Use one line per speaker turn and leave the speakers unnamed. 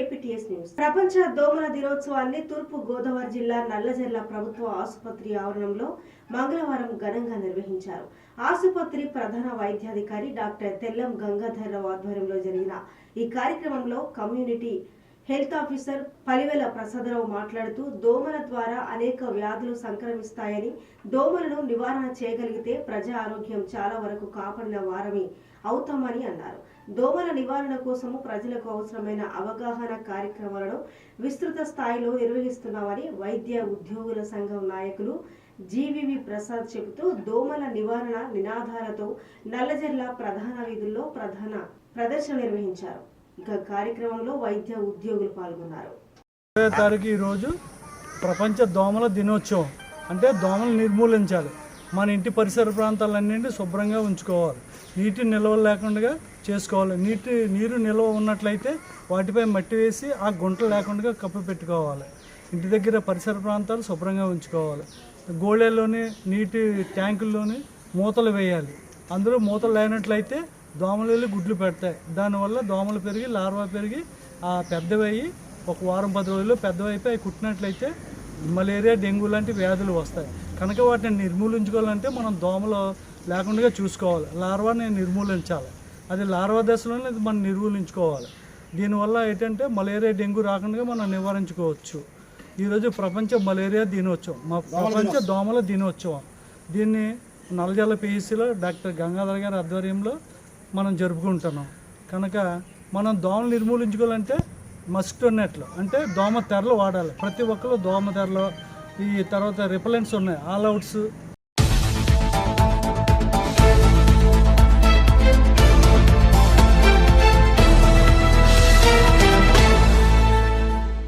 APTS news. ప్రపంచ దోమల దినోత్సవాన్ని తూర్పు గోదావరి జిల్లా నల్లజర్ల ప్రభుత్వ ఆసుపత్రి ఆవరణంలో మంగళవారం ఘనంగా నిర్వహించారు. ఆసుపత్రి ప్రధాన వైద్యాధికారి డాక్టర్ తెల్లం గంగాధర్రావు ఆధ్వర్యంలో జరిగిన ఈ కార్యక్రమంలో community health officer Palivela Prasadarao మాట్లాడుతూ దోమల ద్వారా అనేక వ్యాధులు సంక్రమిస్తాయని దోమలను నివారణ చేయగలిగితే ప్రజా ఆరోగ్యం చాలా వరకు కాపాడిన వారమే అవుతామని అన్నారు. దోమల నివారణ కోసము ప్రజలకు అవసరమైన అవగాహన కార్యక్రమాలను విస్తృత స్థాయిలో నిర్వహిస్తున్నామని వైద్య ఉద్యోగుల సంఘం నాయకులు జీవివి ప్రసాద్ చెబుతూ దోమల నివారణ నినాదాలతో నల్లజర్ల ప్రధాన వీధుల్లో ప్రధాన ప్రదర్శన నిర్వహించారు. ఇక కార్యక్రమంలో వైద్య ఉద్యోగులు పాల్గొన్నారు.
ఇరవై తారీఖు ఈరోజు ప్రపంచ దోమల దినోత్సవం. అంటే దోమలు నిర్మూలించాలి. మన ఇంటి పరిసర ప్రాంతాలన్నింటి శుభ్రంగా ఉంచుకోవాలి. నీటి నిల్వ లేకుండా చేసుకోవాలి. నీటి నీరు నిల్వ ఉన్నట్లయితే వాటిపై మట్టి వేసి ఆ గుంట లేకుండా కప్పు పెట్టుకోవాలి. ఇంటి దగ్గర పరిసర ప్రాంతాలు శుభ్రంగా ఉంచుకోవాలి. గోళెల్లోని నీటి ట్యాంకుల్లోని మూతలు వేయాలి. అందులో మూతలు లేనట్లయితే దోమలు వెళ్ళి గుడ్లు పెడతాయి. దానివల్ల దోమలు పెరిగి లార్వా పెరిగి ఆ పెద్దవయ్యి ఒక వారం పది రోజుల్లో పెద్దవైపోయి అవి కుట్టినట్లయితే మలేరియా డెంగ్యూ లాంటి వ్యాధులు వస్తాయి. కనుక వాటిని నిర్మూలించుకోవాలంటే మనం దోమలు లేకుండా చూసుకోవాలి. లార్వాని నిర్మూలించాలి. అది లార్వా దశలోనే ఇది మనం నిర్మూలించుకోవాలి. దీనివల్ల ఏంటంటే మలేరియా డెంగ్యూ రాకుండా మనం నివారించుకోవచ్చు. ఈరోజు ప్రపంచ మలేరియా దినోత్సవం. మా ప్రపంచ దోమల దినోత్సవం. దీన్ని నల్లజల్ల పిహెసిలో డాక్టర్ గంగాధర్ గారి ఆధ్వర్యంలో మనం జరుపుకుంటున్నాం. కనుక మనం దోమలు నిర్మూలించుకోవాలంటే మస్కిటో నెట్లు అంటే దోమ తెరలు వాడాలి. ప్రతి ఒక్కరు దోమ తెరలు ఈ తర్వాత రిపలెంట్స్ ఉన్నాయి ఆల్ అవుట్స్